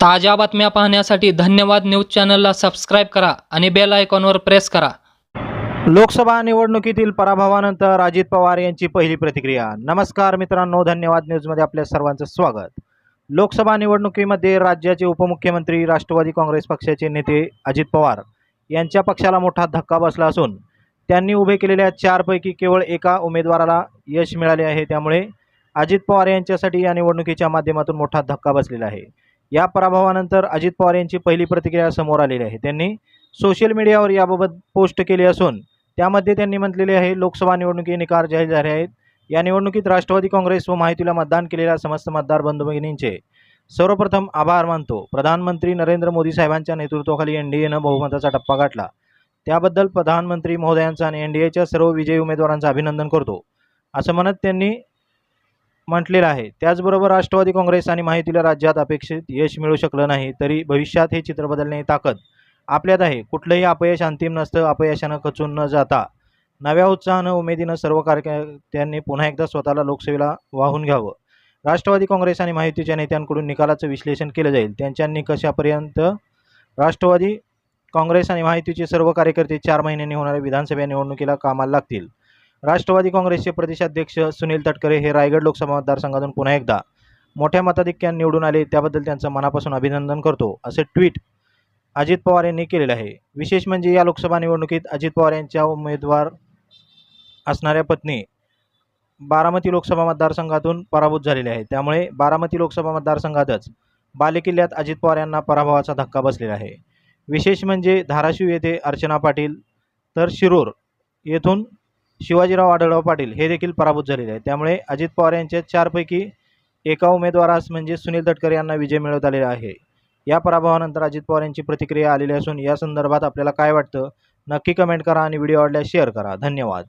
ताज्या बातम्या पाहण्यासाठी धन्यवाद न्यूज चॅनलला सबस्क्राईब करा आणि बेल आयकॉनवर प्रेस करा. लोकसभा निवडणुकीतील पराभवानंतर अजित पवार यांची पहिली प्रतिक्रिया. नमस्कार मित्रांनो धन्यवाद न्यूजमध्ये आपल्या सर्वांचं स्वागत. लोकसभा निवडणुकीमध्ये राज्याचे उपमुख्यमंत्री राष्ट्रवादी काँग्रेस पक्षाचे नेते अजित पवार यांच्या पक्षाला मोठा धक्का बसला असून त्यांनी उभे केलेल्या चारपैकी केवळ एका उमेदवाराला यश मिळाले आहे. त्यामुळे अजित पवार यांच्यासाठी या निवडणुकीच्या माध्यमातून मोठा धक्का बसलेला आहे. या पराभवानंतर अजित पवार यांची पहिली प्रतिक्रिया समोर आलेली आहे. त्यांनी सोशल मीडियावर याबाबत पोस्ट केली असून त्यामध्ये त्यांनी म्हटलेले आहे लोकसभा निवडणुकी निकाल जाहीर झाले आहेत. या निवडणुकीत राष्ट्रवादी काँग्रेस व माहितीला मतदान केलेल्या समस्त मतदार बंधू भगिनींचे सर्वप्रथम आभार मानतो. प्रधानमंत्री नरेंद्र मोदी साहेबांच्या नेतृत्वाखाली एन डी एनं बहुमताचा टप्पा गाठला. त्याबद्दल प्रधानमंत्री महोदयांचा आणि एन डी एच्या सर्व विजयी उमेदवारांचं अभिनंदन करतो. असं म्हणत त्यांनी म्हटलेलं आहे. त्याचबरोबर राष्ट्रवादी काँग्रेस आणि माहितीला राज्यात अपेक्षित यश मिळू शकलं नाही तरी भविष्यात हे चित्र बदलण्याची ताकद आपल्यात आहे. कुठलंही अपयश अंतिम नसतं अपयशानं खचून न जाता. नव्या उत्साहानं उमेदीनं सर्व कार्यकर्त्यांनी पुन्हा एकदा स्वतःला लोकसेवेला वाहून घ्यावं. राष्ट्रवादी काँग्रेस आणि माहितीच्या नेत्यांकडून निकालाचं विश्लेषण केलं जाईल. त्यांच्या निकषापर्यंत राष्ट्रवादी काँग्रेस आणि माहितीचे सर्व कार्यकर्ते चार महिन्यांनी होणाऱ्या विधानसभा निवडणुकीला कामाला लागतील. राष्ट्रवादी काँग्रेसचे प्रदेशाध्यक्ष सुनील तटकरे हे रायगड लोकसभा मतदारसंघातून पुन्हा एकदा मोठ्या मताधिक्याने निवडून आले त्याबद्दल त्यांचं मनापासून अभिनंदन करतो असे ट्विट अजित पवार यांनी केलेलं आहे. विशेष म्हणजे या लोकसभा निवडणुकीत अजित पवार यांच्या उमेदवार असणाऱ्या पत्नी बारामती लोकसभा मतदारसंघातून पराभूत झालेले आहे त्यामुळे बारामती लोकसभा मतदारसंघातच बालेकिल्ल्यात अजित पवार यांना पराभवाचा धक्का बसलेला आहे. विशेष म्हणजे धाराशिव येथे अर्चना पाटील तर शिरूर येथून शिवाजीराव आढळराव पाटील हे देखील पराभूत झालेले आहे त्यामुळे अजित पवार यांच्या चारपैकी एका उमेदवारास म्हणजे सुनील तटकरे यांना विजय मिळवत आलेला आहे. या पराभवानंतर अजित पवार यांची प्रतिक्रिया आलेली असून या संदर्भात आपल्याला काय वाटतं नक्की कमेंट करा आणि व्हिडिओ आवडल्यास शेअर करा. धन्यवाद.